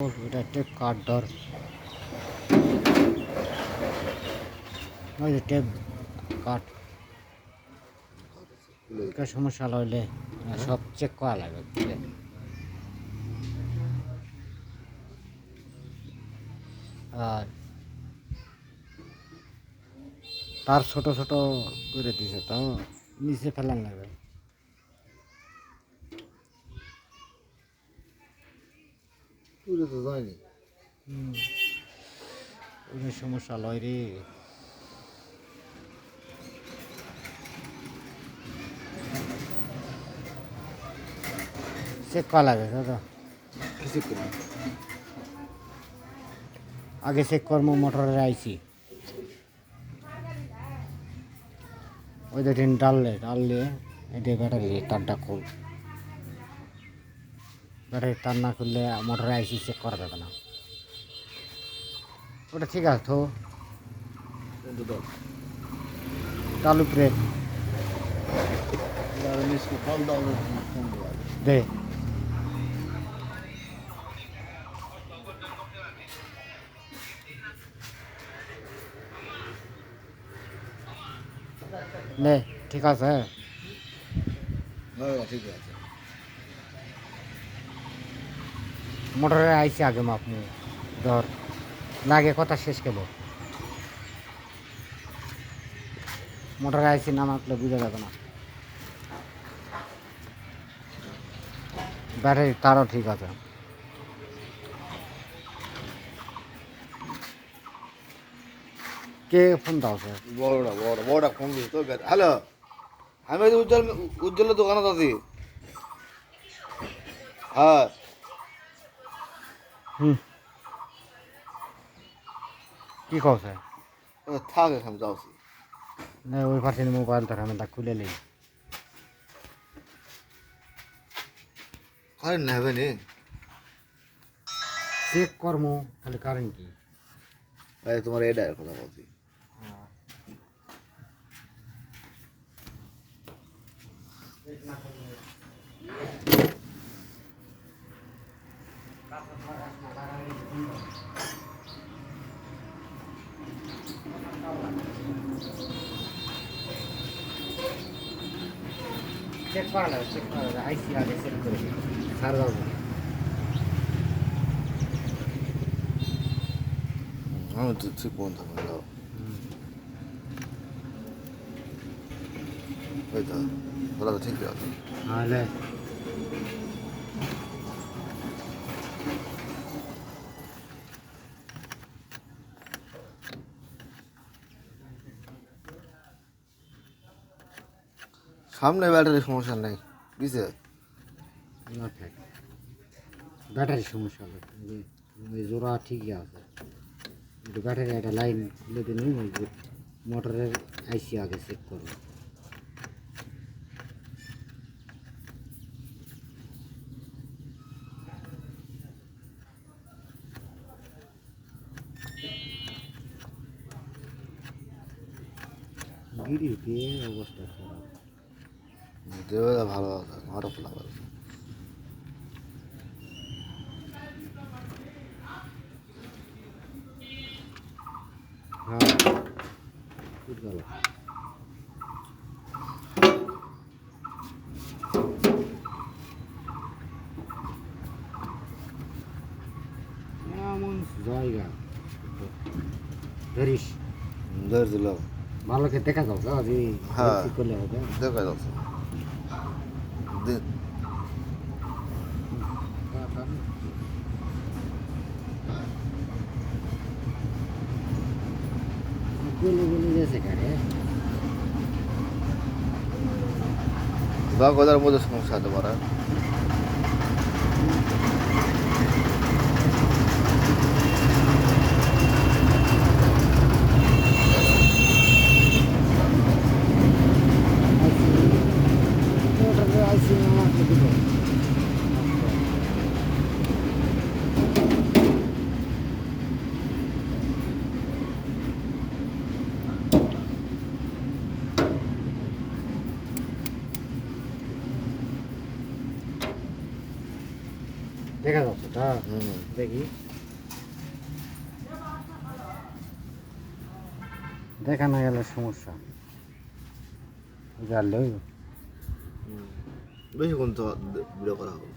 এটা কাঠ ওই সমস্যা হইলে সব চেক করা লাগবে আর তার ছোট ছোট করে দিছে, তো নিচে ফেলান লাগবে। তুলে তো যায়নি। ওই সমস্যা লয় রে। চেক করা দাদা। আগে চেক করব মোটরের আইসি ওই দেখেন ডাললে ডাললে এটা ব্যাটারি তারটা খুল। ব্যাটারি তার না খুললে মোটরের আইসি চেক করা যাবে না। ওটা ঠিক আছে তো ফল দাও দে। ঠিক আছে হ্যাঁ ঠিক আছে। মোটরের আইসি আগে মাপমু ধর, লাগে কথা শেষ কেবল। মোটরের আইসি না মাপলে বুঝা যাবে না। ব্যাটারি তারও ঠিক আছে। কে ফোন দাও স্যার? বড়টা বড় বড়টা ফোন তো হ্যালো, আমি উজ্জ্বল উজ্জ্বলের দোকানে আছি। হ্যাঁ। হুম। কি কও স্যার থাক এখানে যাচ্ছি না ওই পাশে মোবাইল ধর আমি তা খুলে নেই কারেন্ট নেবে নি? চেক কর্ম তাহলে কারণ কি? তাই তোমার এটা কথা বলছি। চেক করা লাগবে চেক করা লাগবে আইসি আগে চেক করে দিই স্যার বাবু আমি তো ঠিক বন্ধ করে দাও ওই তো ঠিক আছে সামনে ব্যাটারি সমস্যা নেই বুঝছে না থাক ব্যাটারি সমস্যা হবে ওই- ওই জোড়া ঠিকই আছে কিন্তু ব্যাটারি একটা লাইন খুলে দিন ওই যে মোটরের আইসি আগে চেক করব গিরি দিয়ে অবস্থা খারাপ দেবে ভালো আছে খারাপ লাগবে। হ্যাঁ উঠ গেল এমন জায়গা ধরিস ধরে। দিল ভালোকে দেখা যাও গা যে হ্যাঁ। কি করলে হবে। দেখা যাচ্ছে। দি- গুলো গুলো গেছে কারে বা কোথার মধ্যে সংসার হতে পারে মোটরের আইসি আমাকে দিব দেখা যাচ্ছে তা দেখি দেখা না গেলে সমস্যা জানলে বেশিক্ষণ তো ভিডিও করা হবে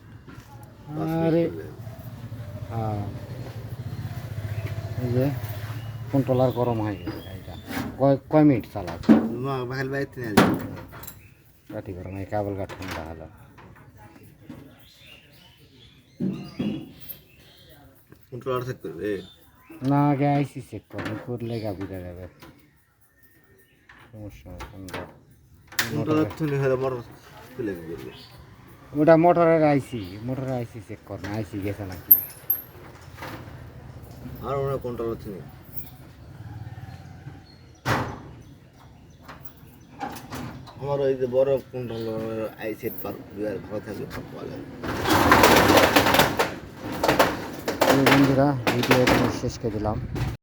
আরে হ্যাঁ এই যে কন্ট্রোলার গরম হয়ে গেছে এটা কয় কয় মিনিট চালাচ্ছে মা বাহাল বাইতে নিয়ে আসবে কাটি গরম এই কেবল কাঠ ঠান্ডা হলো কন্ট্রোলার সেট করবে না আগে আইসি চেক করবে করলে গা বুঝা যাবে সমস্যা কোনটা কন্ট্রোলার তুমি হলে মোটর খুলে করবে ওটা মোটরের আইসি মোটরের আইসি চেক কর না আইসি গেছে নাকি আর ওরা কন্ট্রোলার তুমি আমার ওই যে বড় কন্ট্রোলার আই সেট পার ভালো বলে এই বন্ধুরা ভিডিও শেষ করে দিলাম।